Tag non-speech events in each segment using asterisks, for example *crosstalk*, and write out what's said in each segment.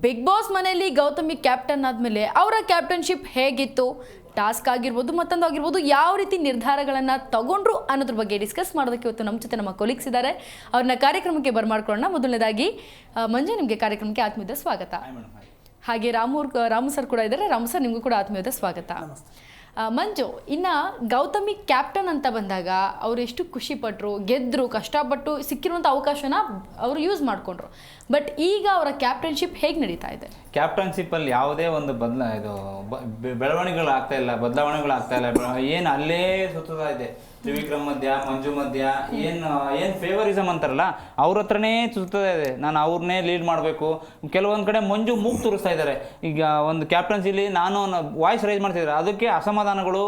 Big boss ಮನೆಯಲ್ಲಿ Gautami captain ಆದಮೇಲೆ ಅವರ ಕ್ಯಾಪ್ಟನ್ಶಿಪ್ ಹೇಗಿತ್ತು? ಟಾಸ್ಕ್ ಆಗಿರ್ಬೋದು ಮತ್ತೊಂದು ಆಗಿರ್ಬೋದು ಯಾವ ರೀತಿ ನಿರ್ಧಾರಗಳನ್ನು ತಗೊಂಡ್ರು ಅನ್ನೋದ್ರ ಬಗ್ಗೆ ಡಿಸ್ಕಸ್ ಮಾಡೋದಕ್ಕೆ ಇವತ್ತು ನಮ್ಮ ಜೊತೆ ನಮ್ಮ ಕೊಲೀಗ್ಸ್ ಇದ್ದಾರೆ. ಅವ್ರನ್ನ ಕಾರ್ಯಕ್ರಮಕ್ಕೆ ಬರ್ಮಾಡ್ಕೊಳ್ಳೋಣ. ಮೊದಲನೇದಾಗಿ ಮಂಜು ನಿಮಗೆ ಕಾರ್ಯಕ್ರಮಕ್ಕೆ ಆತ್ಮೀಯದ ಸ್ವಾಗತ. ಹಾಗೆ ರಾಮೂರ್ ರಾಮು ಸರ್ ಕೂಡ ಇದ್ದಾರೆ. ರಾಮು ಸರ್ ನಿಮಗೂ ಕೂಡ ಆತ್ಮೀಯದ ಸ್ವಾಗತ. ಮಂಜು ಇನ್ನ ಗೌತಮಿ ಕ್ಯಾಪ್ಟನ್ ಅಂತ ಬಂದಾಗ ಅವರು ಎಷ್ಟು ಖುಷಿ ಪಟ್ರು ಗೆದ್ರು ಕಷ್ಟಪಟ್ಟು ಸಿಕ್ಕಿರುವಂಥ ಅವಕಾಶನ ಅವರು ಯೂಸ್ ಮಾಡ್ಕೊಂಡ್ರು. ಬಟ್ ಈಗ ಅವರ ಕ್ಯಾಪ್ಟನ್ಶಿಪ್ ಹೇಗೆ ನಡೀತಾ ಇದೆ? ಕ್ಯಾಪ್ಟನ್ಶಿಪ್ ಅಲ್ಲಿ ಯಾವುದೇ ಒಂದು ಬದಲ, ಇದು ಬೆಳವಣಿಗೆಗಳು ಆಗ್ತಾ ಇಲ್ಲ, ಬದಲಾವಣೆಗಳು ಆಗ್ತಾ ಇಲ್ಲ. ಏನು ಏನ್ ಅಲ್ಲೇ ಸುತ್ತಾ ಇದೆ. ತ್ರಿವಿಕ್ರಮ್ ಮಧ್ಯ, ಮಂಜು ಮಧ್ಯ, ಏನು ಏನು ಫೇವರಿಸಮ್ ಅಂತಾರಲ್ಲ, ಅವ್ರ ಹತ್ರನೇ ಸುತ್ತಾ ಇದೆ. ನಾನು ಅವ್ರನ್ನೇ ಲೀಡ್ ಮಾಡಬೇಕು. ಕೆಲವೊಂದು ಕಡೆ ಮಂಜು ಮೂಗ್ ತೋರಿಸ್ತಾ ಇದ್ದಾರೆ. ಈಗ ಒಂದು ಕ್ಯಾಪ್ಟನ್ಸಿಲಿ ನಾನು ವಾಯ್ಸ್ ರೈಸ್ ಮಾಡ್ತಿದ್ದಾರೆ ಅದಕ್ಕೆ ಅಸಮಾಧಾನಗಳು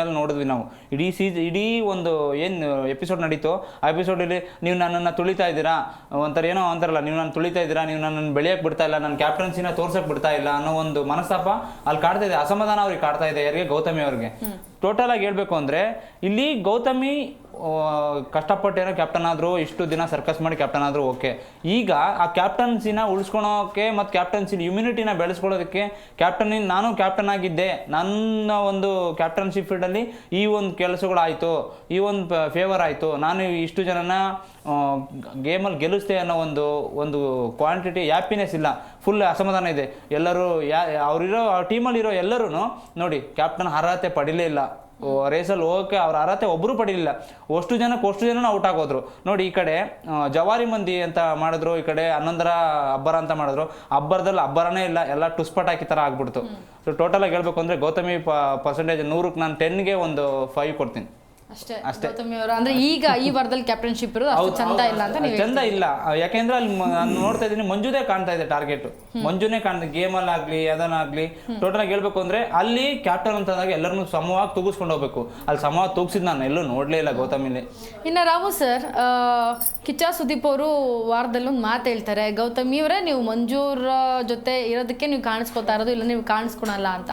ಮೇಲೆ ನೋಡಿದ್ವಿ ನಾವು. ಇಡೀ ಸೀಸ್ ಇಡೀ ಒಂದು, ಏನು ಎಪಿಸೋಡ್ ನಡೀತೋ, ಆ ಎಪಿಸೋಡಲ್ಲಿ ನೀವು ನನ್ನನ್ನು ತುಳಿತಾ ಇದ್ದೀರಾ? ಒಂಥರ ಏನೋ ಅಂತಾರಲ್ಲ, ನೀವು ನಾನು ತುಳಿತಾ ಇದ್ದೀರಾ? ನೀವು ನನ್ನನ್ನು ಬೆಳೆಯಕ್ಕೆ ಬಿಡ್ತಾ ಇಲ್ಲ ನನ್ನ ಕ್ಯಾಪ್ಟನ್ಸಿನ ತೋರ್ಸಕ್ಕೆ ಬಿಡ್ತಾ ಇಲ್ಲ ಅನ್ನೋ ಒಂದು ಮನಸ್ತಾಪ ಅಲ್ಲಿ ಕಾಡ್ತಾ ಇದೆ. ಅಸಮಾಧಾನ ಅವ್ರಿಗೆ ಕಾಡ್ತಾ ಇದೆ ಯಾರಿಗೆ? ಗೌತಮಿ ಅವ್ರಿಗೆ. ಟೋಟಲ್ ಆಗಿ ಹೇಳ್ಬೇಕು ಅಂದ್ರೆ ಇಲ್ಲಿ ಗೌತಮಿ ಕಷ್ಟಪಟ್ಟೇನೋ ಕ್ಯಾಪ್ಟನ್ ಆದರೂ ಇಷ್ಟು ದಿನ ಸರ್ಕಸ್ ಮಾಡಿ ಕ್ಯಾಪ್ಟನ್ ಆದರೂ ಓಕೆ ಈಗ ಆ ಕ್ಯಾಪ್ಟನ್ಸಿನ ಉಳಿಸ್ಕೊಳೋಕೆ ಮತ್ತು ಕ್ಯಾಪ್ಟನ್ಸಿನ ಇಮ್ಯುನಿಟಿನ ಬೆಳೆಸ್ಕೊಳ್ಳೋದಕ್ಕೆ ಕ್ಯಾಪ್ಟನ್ ನಾನು ಕ್ಯಾಪ್ಟನ್ ಆಗಿದ್ದೆ. ನನ್ನ ಒಂದು ಕ್ಯಾಪ್ಟನ್ಶಿಪ್ ಫೀಲ್ಡಲ್ಲಿ ಈ ಒಂದು ಕೆಲಸಗಳಾಯಿತು, ಈ ಒಂದು ಫೇವರ್ ಆಯಿತು. ನಾನು ಇಷ್ಟು ಜನನ ಗೇಮಲ್ಲಿ ಗೆಲ್ಲಿಸ್ದೆ ಅನ್ನೋ ಒಂದು ಒಂದು ಕ್ವಾಂಟಿಟಿ ಹ್ಯಾಪಿನೆಸ್ ಇಲ್ಲ. ಫುಲ್ ಅಸಮಾಧಾನ ಇದೆ. ಎಲ್ಲರೂ ಯಾ ಅವರಿರೋ ಟೀಮಲ್ಲಿರೋ ಎಲ್ಲರೂ ನೋಡಿ ಕ್ಯಾಪ್ಟನ್ ಅರ್ಹತೆ ಪಡಿಲೇ ಇಲ್ಲ. ರೇಸಲ್ಲಿ ಹೋಗೋಕೆ ಅವ್ರ ಅರ್ಹತೆ ಒಬ್ಬರು ಪಡೀಲಿಲ್ಲ. ಅಷ್ಟು ಜನಕ್ಕೆ ಅಷ್ಟು ಜನ ಔಟ್ ಆಗೋದ್ರು. ನೋಡಿ ಈ ಕಡೆ ಜವಾರಿ ಮಂದಿ ಅಂತ ಮಾಡಿದ್ರು ಈ ಕಡೆ ಹನ್ನೊಂದರ ಅಬ್ಬರ ಅಂತ ಮಾಡಿದ್ರು. ಅಬ್ಬರದಲ್ಲಿ ಅಬ್ಬರನೇ ಇಲ್ಲ ಎಲ್ಲ ಟುಸ್ಪಟ್ ಹಾಕಿ ಥರ ಆಗ್ಬಿಡ್ತು. ಸೊ ಟೋಟಲಾಗಿ ಹೇಳ್ಬೇಕು ಅಂದರೆ ಗೌತಮಿ ಪರ್ಸೆಂಟೇಜ್ ನೂರಕ್ಕೆ ನಾನು ಟೆನ್ಗೆ ಒಂದು ಫೈವ್ ಕೊಡ್ತೀನಿ. ಅಷ್ಟೇ ಗೌತಮಿ ಅವರು. ಅಂದ್ರೆ ಈಗ ಈ ವಾರದಲ್ಲಿ ಕ್ಯಾಪ್ಟನ್ಶಿಪ್ ಇರೋದು ಅಷ್ಟು ಚಂದ ಇಲ್ಲ ಅಂತ ನೀವು ಚಂದ ಇಲ್ಲ. ಯಾಕೆಂದ್ರೆ ಅಲ್ಲಿ ನಾನು ನೋಡ್ತಾ ಇದ್ದೀನಿ ಮಂಜುದೇ ಕಾಣ್ತಾ ಇದೆ ಟಾರ್ಗೆಟ್ ಮಂಜುನೇ ಕಾಣ್ತಾ ಗೇಮಲ್ಲಿ ಆಗ್ಲಿ ಅದನ್ನಾಗ್ಲಿ. ಟೋಟಲ್ ಆಗಿ ಹೇಳ್ಬೇಕು ಅಂದ್ರೆ ಅಲ್ಲಿ ಕ್ಯಾಪ್ಟನ್ ಅಂತ ಅಂದಾಗ ಎಲ್ಲರನ್ನು ಸಮವಾಗಿ ತೂಗಿಸ್ಕೊಂಡು ಹೋಗ್ಬೇಕು. ಅಲ್ಲಿ ಸಮವಾಗಿ ತೂಗಿಸಿದ್ ನಾನು ಎಲ್ಲೂ ನೋಡ್ಲೇ ಇಲ್ಲ ಗೌತಮಿಲಿ ಇನ್ನ ರಾಮು ಸರ್ ಆ, ಕಿಚ್ಚ ಸುದೀಪ್ ಅವರು ವಾರದಲ್ಲಿ ಒಂದು ಮಾತು ಹೇಳ್ತಾರೆ ಗೌತಮಿ ಅವರೇ ನೀವು ಮಂಜೂರ್ ಜೊತೆ ಇರೋದಕ್ಕೆ ನೀವು ಕಾಣಿಸ್ಕೊತಾ ಇರೋದು ಇಲ್ಲ ನೀವು ಕಾಣಿಸ್ಕೊಳಲ್ಲ ಅಂತ.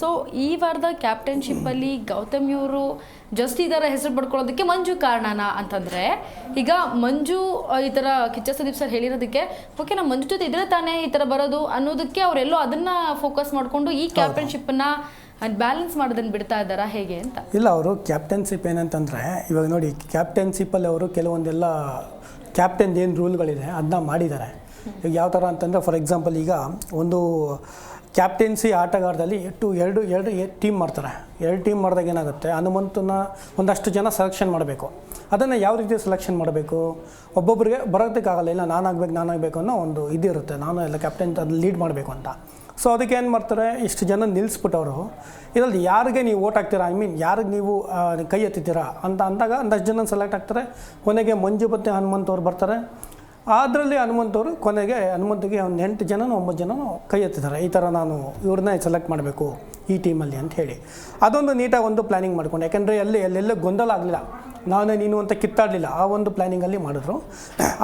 ಸೊ ಈ ವಾರದ ಕ್ಯಾಪ್ಟನ್ಶಿಪ್ ಅಲ್ಲಿ ಗೌತಮಿ ಅವರು ಜಸ್ಟ್ ಥರ ಹೆಸರು ಪಡ್ಕೊಳ್ಳೋದಕ್ಕೆ ಮಂಜು ಕಾರಣನಾ ಅಂತಂದರೆ ಈಗ ಮಂಜು ಈ ಥರ ಕಿಚ್ಚ ಸುದೀಪ್ ಸರ್ ಹೇಳಿರೋದಕ್ಕೆ ಓಕೆ ನಮ್ಮ ಮಂಜು ಜೊತೆ ಇದ್ರೆ ತಾನೇ ಈ ಥರ ಬರೋದು ಅನ್ನೋದಕ್ಕೆ ಅವರೆಲ್ಲೋ ಅದನ್ನ ಫೋಕಸ್ ಮಾಡಿಕೊಂಡು ಈ ಕ್ಯಾಪ್ಟನ್ಶಿಪ್ನ ಬ್ಯಾಲೆನ್ಸ್ ಮಾಡೋದನ್ನು ಬಿಡ್ತಾ ಇದ್ದಾರಾ ಹೇಗೆ ಅಂತ? ಇಲ್ಲ ಅವರು ಕ್ಯಾಪ್ಟನ್ಶಿಪ್ ಏನಂತಂದರೆ ಇವಾಗ ನೋಡಿ ಕ್ಯಾಪ್ಟನ್ಶಿಪ್ಪಲ್ಲಿ ಅವರು ಕೆಲವೊಂದೆಲ್ಲ ಕ್ಯಾಪ್ಟನ್ ಏನು ರೂಲ್ಗಳಿದೆ ಅದನ್ನ ಮಾಡಿದ್ದಾರೆ. ಈಗ ಯಾವ ಥರ ಅಂತಂದರೆ ಫಾರ್ ಎಕ್ಸಾಂಪಲ್ ಈಗ ಒಂದು ಕ್ಯಾಪ್ಟನ್ಸಿ ಆಟಗಾರದಲ್ಲಿ ಎಟ್ಟು ಎರಡು ಎರಡು ಟೀಮ್ ಮಾಡ್ತಾರೆ. ಎರಡು ಟೀಮ್ ಮಾಡಿದಾಗ ಏನಾಗುತ್ತೆ? ಹನುಮಂತನ ಒಂದಷ್ಟು ಜನ ಸೆಲೆಕ್ಷನ್ ಮಾಡಬೇಕು. ಅದನ್ನು ಯಾವ ರೀತಿ ಸೆಲೆಕ್ಷನ್ ಮಾಡಬೇಕು? ಒಬ್ಬೊಬ್ಬರಿಗೆ ಬರೋದಕ್ಕಾಗಲ್ಲ, ಇಲ್ಲ ನಾನು ಆಗ್ಬೇಕು, ನಾನು ಆಗಬೇಕು ಅನ್ನೋ ಒಂದು ಇದಿರುತ್ತೆ ನಾನು ಎಲ್ಲ ಕ್ಯಾಪ್ಟನ್ ಅದು ಲೀಡ್ ಮಾಡಬೇಕು ಅಂತ. ಸೊ ಅದಕ್ಕೆ ಏನು ಮಾಡ್ತಾರೆ? ಇಷ್ಟು ಜನ ನಿಲ್ಲಿಸ್ಬಿಟ್ಟವರು ಇದರಲ್ಲಿ ಯಾರಿಗೆ ನೀವು ಓಟ್ ಹಾಕ್ತೀರಾ? ಐ ಮೀನ್ ಯಾರಿಗೆ ನೀವು ಕೈ ಎತ್ತಿದ್ದೀರಾ? ಅಂತ ಅಂದಾಗ ಒಂದಷ್ಟು ಜನ ಸೆಲೆಕ್ಟ್ ಆಗ್ತಾರೆ. ಕೊನೆಗೆ ಮಂಜು ಮತ್ತು ಹನುಮಂತ್ ಬರ್ತಾರೆ. ಅದರಲ್ಲಿ ಹನುಮಂತವರು ಕೊನೆಗೆ ಹನುಮಂತಿಗೆ ಒಂದು ಎಂಟು ಜನ ಒಂಬತ್ತು ಜನ ಕೈ ಎತ್ತಿದ್ದಾರೆ. ಈ ಥರ ನಾನು ಇವ್ರನ್ನ ಸೆಲೆಕ್ಟ್ ಮಾಡಬೇಕು ಈ ಟೀಮಲ್ಲಿ ಅಂತ ಹೇಳಿ. ಅದೊಂದು ನೀಟಾಗಿ ಒಂದು ಪ್ಲ್ಯಾನಿಂಗ್ ಮಾಡಿಕೊಂಡು. ಯಾಕೆಂದರೆ ಅಲ್ಲಿ ಎಲ್ಲೆಲ್ಲ ಗೊಂದಲ ಆಗಲಿಲ್ಲ. ನಾನೇ ನೀನು ಅಂತ ಕಿತ್ತಾಡಲಿಲ್ಲ. ಆ ಒಂದು ಪ್ಲ್ಯಾನಿಂಗಲ್ಲಿ ಮಾಡಿದ್ರು.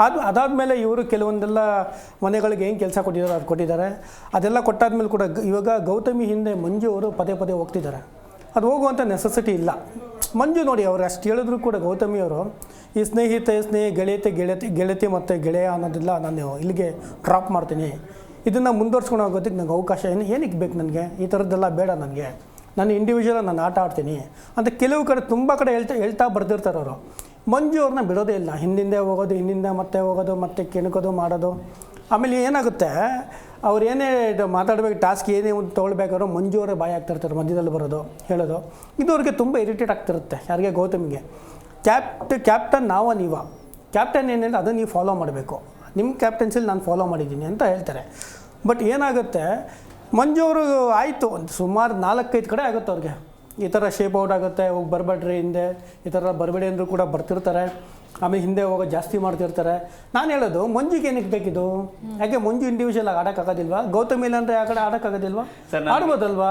ಅದು ಅದಾದಮೇಲೆ ಇವರು ಕೆಲವೊಂದೆಲ್ಲ ಮನೆಗಳಿಗೆ ಏನು ಕೆಲಸ ಕೊಟ್ಟಿದ್ದಾರೆ ಅದು ಕೊಟ್ಟಿದ್ದಾರೆ. ಅದೆಲ್ಲ ಕೊಟ್ಟಾದ್ಮೇಲೆ ಕೂಡ ಇವಾಗ ಗೌತಮಿ ಹಿಂದೆ ಮಂಜು ಅವರು ಪದೇ ಪದೇ ಹೋಗ್ತಿದ್ದಾರೆ. ಅದು ಹೋಗುವಂಥ ನೆಸೆಸಿಟಿ ಇಲ್ಲ. ಮಂಜು ನೋಡಿ ಅವರು ಅಷ್ಟು ಹೇಳಿದ್ರು ಕೂಡ ಗೌತಮಿ ಅವರು, ಈ ಸ್ನೇಹಿತ, ಸ್ನೇಹಿ ಗೆಳೆಯತೆ ಗೆಳತಿ ಗೆಳತಿ ಮತ್ತು ಗೆಳೆಯ ಅನ್ನೋದೆಲ್ಲ, ನಾನು ಇಲ್ಲಿಗೆ ಡ್ರಾಪ್ ಮಾಡ್ತೀನಿ. ಇದನ್ನು ಮುಂದುವರ್ಸ್ಕೊಂಡು ಹೋಗೋದಕ್ಕೆ ನನಗೆ ಅವಕಾಶ ಏನು, ಏನಕ್ಕೆ ಬೇಕು ನನಗೆ? ಈ ಥರದ್ದೆಲ್ಲ ಬೇಡ ನನಗೆ. ನಾನು ಇಂಡಿವಿಜುವಲ್ ನಾನು ಆಟ ಆಡ್ತೀನಿ. ಅಂತ ಕೆಲವು ಕಡೆ ತುಂಬ ಕಡೆ ಹೇಳ್ತಾ ಹೇಳ್ತಾ ಬರ್ತಿರ್ತಾರೆ ಅವರು. ಮಂಜು ಅವ್ರನ್ನ ಬಿಡೋದೇ ಇಲ್ಲ. ಹಿಂದಿಂದೆ ಹೋಗೋದು, ಹಿಂದಿಂದ ಮತ್ತೆ ಹೋಗೋದು, ಮತ್ತೆ ಕೆಣಕೋದು, ಮಾಡೋದು. ಆಮೇಲೆ ಏನಾಗುತ್ತೆ? ಅವ್ರು ಏನೇ ಮಾತಾಡಬೇಕು, ಟಾಸ್ಕ್ ಏನೇ ಒಂದು ತೊಗೊಳ್ಬೇಕಾದ್ರೂ ಮಂಜು ಅವರೇ ಬಾಯಿ ಆಗ್ತಿರ್ತಾರೆ ಮಧ್ಯದಲ್ಲಿ ಬರೋದು, ಹೇಳೋದು. ಇದು ಅವ್ರಿಗೆ ತುಂಬ ಇರಿಟೇಟ್ ಆಗ್ತಿರುತ್ತೆ, ಯಾರಿಗೆ? ಗೌತಮಿಗೆ. ಕ್ಯಾಪ್ಟ ಕ್ಯಾಪ್ಟನ್ ನಾವ ನೀವ. ಕ್ಯಾಪ್ಟನ್ ಏನಿಲ್ಲ, ಅದನ್ನು ನೀವು ಫಾಲೋ ಮಾಡಬೇಕು. ನಿಮ್ಮ ಕ್ಯಾಪ್ಟನ್ಸಿಲಿ ನಾನು ಫಾಲೋ ಮಾಡಿದ್ದೀನಿ ಅಂತ ಹೇಳ್ತಾರೆ. ಬಟ್ ಏನಾಗುತ್ತೆ, ಮಂಜು ಅವರು ಆಯಿತು ಒಂದು ಸುಮಾರು ನಾಲ್ಕೈದು ಕಡೆ ಆಗುತ್ತೆ ಅವ್ರಿಗೆ. ಈ ಥರ ಶೇಪ್ ಔಟ್ ಆಗುತ್ತೆ, ಹೋಗಿ ಬರಬೇಡ್ರಿ ಹಿಂದೆ, ಈ ಥರ ಬರಬೇಡಿ ಅಂದರೂ ಕೂಡ ಬರ್ತಿರ್ತಾರೆ. ಆಮೇಲೆ ಹಿಂದೆ ಹೋಗೋ ಜಾಸ್ತಿ ಮಾಡ್ತಿರ್ತಾರೆ. ನಾನು ಹೇಳೋದು ಮಂಜುಗೆ ಏನಕ್ಕೆ ಬೇಕಿದ್ದು? ಯಾಕೆ ಮಂಜು ಇಂಡಿವಿಜುವಲ್ ಆಗಿ ಆಡೋಕ್ಕಾಗೋದಿಲ್ವಾ ಗೌತಮ್ ಇಲ್ಲ ಅಂದ್ರೆ ಆ ಕಡೆ ಆಡೋಕ್ಕಾಗೋದಿಲ್ವಾ ಆಡ್ಬೋದಲ್ವಾ?